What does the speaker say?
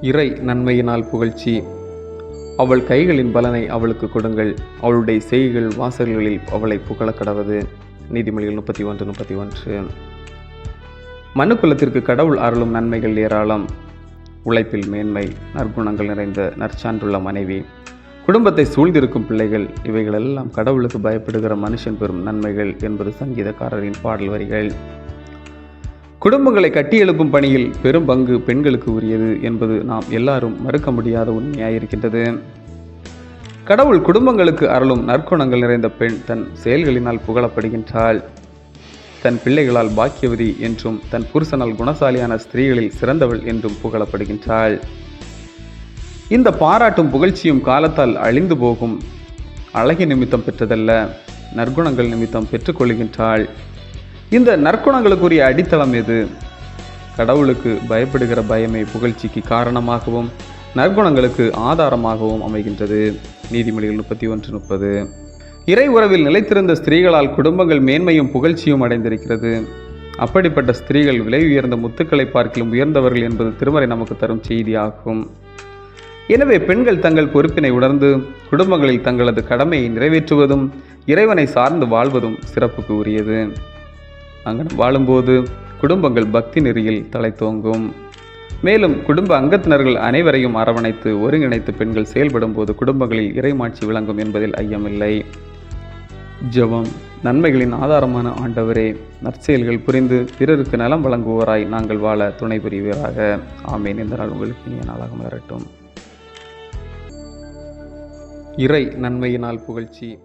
இறை நன்மையினால் புகழ்ச்சி. அவள் கைகளின் பலனை அவளுக்கு கொடுங்கள். அவளுடைய செய்கள் வாசல்களில் அவளை புகழக் கடவது. நீதிமொழிகள் முப்பத்தி ஒன்று முப்பத்தி ஒன்று மனுக்குலத்திற்கு கடவுள் அருளும் நன்மைகள் ஏராளம். உழைப்பில் மேன்மை நற்குணங்கள் நிறைந்த நற்சான்றுள்ள மனைவி. குடும்பத்தை சூழ்ந்திருக்கும் பிள்ளைகள் இவைகளெல்லாம் கடவுளுக்கு பயப்படுகிற மனுஷன் பெறும் நன்மைகள் என்பது சங்கீதக்காரரின் பாடல் வரிகள். குடும்பங்களை கட்டியெழுப்பும் பணியில் பெரும் பங்கு பெண்களுக்கு உரியது என்பது நாம் எல்லாரும் மறுக்க முடியாத உண்மையாயிருக்கின்றது. கடவுள் குடும்பங்களுக்கு அருளும் நற்குணங்கள் நிறைந்த பெண் தன் செயல்களினால் புகழப்படுகின்றாள். தன் பிள்ளைகளால் பாக்கியவதி என்றும் தன் புருஷனால் குணசாலியான ஸ்திரீகளில் சிறந்தவள் என்றும் புகழப்படுகின்றாள். இந்த பாராட்டும் புகழ்ச்சியும் காலத்தால் அழிந்து போகும் அழகி நிமித்தம் பெற்றதல்ல நற்குணங்கள் நிமித்தம் பெற்றுக்கொள்கின்றாள். இந்த நற்குணங்களுக்குரிய அடித்தளம் எது? கடவுளுக்கு பயப்படுகிற பயமே புகழ்ச்சிக்கு காரணமாகவும் நற்குணங்களுக்கு ஆதாரமாகவும் அமைகின்றது. நீதிமொழிகள் முப்பத்தி ஒன்று முப்பது. இறை உறவில் நிலைத்திருந்த ஸ்திரீகளால் குடும்பங்கள் மேன்மையும் புகழ்ச்சியும் அடைந்திருக்கிறது. அப்படிப்பட்ட ஸ்திரீகள் விலை உயர்ந்த முத்துக்களை பார்க்கிலும் உயர்ந்தவர்கள் என்பது திருமறை நமக்கு தரும் செய்தியாகும். எனவே பெண்கள் தங்கள் பொறுப்பினை உணர்ந்து குடும்பங்களில் தங்களது கடமையை நிறைவேற்றுவதும் இறைவனை சார்ந்து வாழ்வதும் சிறப்புக்கு உரியது. அங்கனம் வாழும்போது குடும்பங்கள் பக்தி நெறியில் தலை தோங்கும். மேலும் குடும்ப அங்கத்தினர்கள் அனைவரையும் அரவணைத்து ஒருங்கிணைத்து பெண்கள் செயல்படும் போது குடும்பங்களில் இறைமாட்சி விளங்கும் என்பதில் ஐயமில்லை. ஜெபம் நன்மைகளின் ஆதாரமான ஆண்டவரே நற்செயல்கள் புரிந்து பிறருக்கு நலம் வழங்குவோராய் நாங்கள் வாழ துணை புரிவீராக. ஆமேன். இந்த நாள் உங்களுக்கு இனிய நாளாக மலரட்டும் இறை நன்மையினால் புகழ்ச்சி.